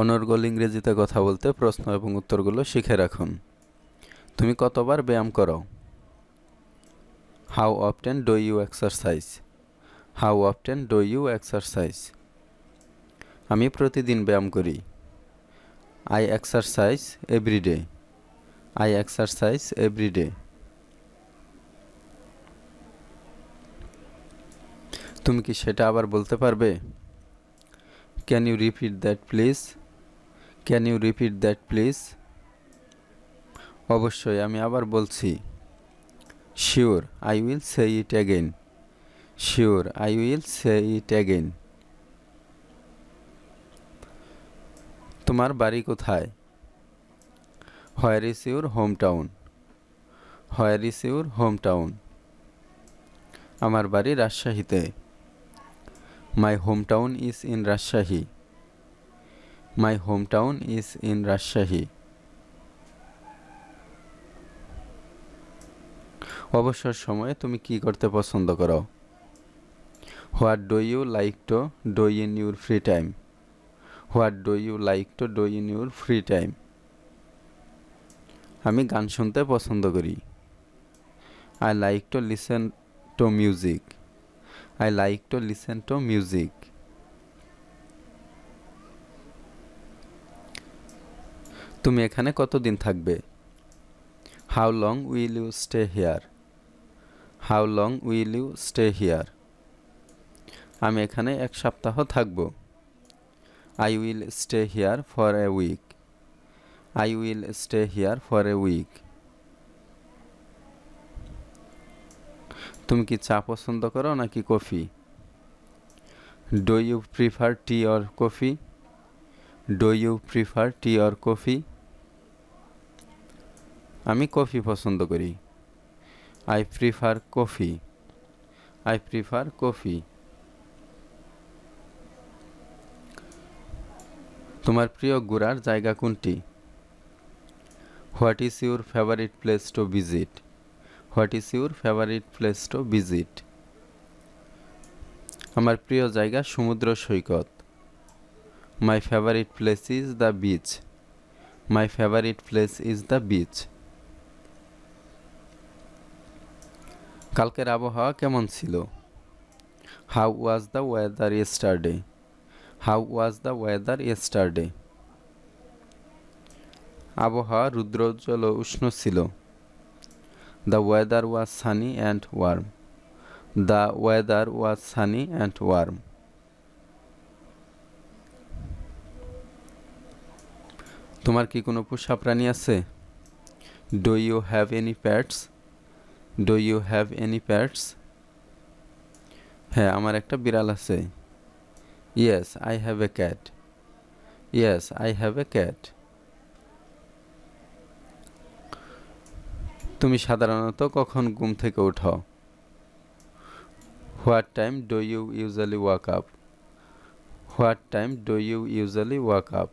অনর্গল ইংরেজিতে কথা বলতে প্রশ্ন এবং উত্তরগুলো শিখে রাখুন। তুমি কতবার ব্যায়াম করো? How often do you exercise how often do you exercise আমি প্রতিদিন ব্যায়াম করি। I exercise every day I exercise every day তুমি কি সেটা আবার বলতে পারবে? Can you repeat that please can you repeat that please অবশ্যই, আমি আবার বলছি। Sure I will say it again sure I will say it again তোমার বাড়ি কোথায়? Where is your hometown where is your hometown আমার বাড়ি রাজশাহীতে। My hometown is in Rajshahi my hometown is in Rajshahi অবসর সময়ে তুমি কি করতে পছন্দ করো? What do you like to do in your free time what do you like to do in your free time আমি গান শুনতে পছন্দ করি। I like to listen to music I like to listen to music তুমি এখানে কতদিন থাকবে? How long will you stay here how long will you stay here আমি এখানে এক সপ্তাহ থাকব। I will stay here for a week I will stay here for a week তুমি কি চা পছন্দ করো নাকি coffee? Do you prefer tea or coffee do you prefer tea or coffee আমি কফি পছন্দ করি। I prefer coffee I prefer coffee তোমার প্রিয় ঘোরার জায়গা কোনটি? What is your favourite place to visit what is your favourite place to visit আমার প্রিয় জায়গা সমুদ্র সৈকত। My favourite place is the beach my favourite place is the beach কালকের আবহাওয়া কেমন ছিল? How was the weather yesterday how was the weather yesterday আবহাওয়া রুদ্রোজ্জ্বল উষ্ণ ছিল। The weather was sunny and warm the weather was sunny and warm তোমার কি কোনো পোষা প্রাণী আছে? Do you have any pets do you have any pets হ্যাঁ আমার একটা বিড়াল আছে। Yes I have a cat yes I have a cat তুমি সাধারণত কখন ঘুম থেকে উঠো? What time do you usually wake up what time do you usually wake up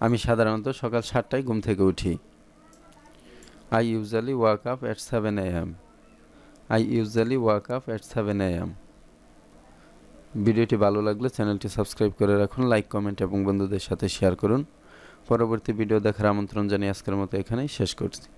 আমি সাধারণত সকাল সাতটায় ঘুম থেকে উঠি। Wake up at seven A M I usually wake up at seven A M ভিডিওটি ভালো লাগলে চ্যানেলটি সাবস্ক্রাইব করে রাখুন লাইক কমেন্ট এবং বন্ধুদের সাথে শেয়ার করুন। পরবর্তী ভিডিও দেখার আমন্ত্রণ জানিয়ে আজকের মতো এখানেই শেষ করছি।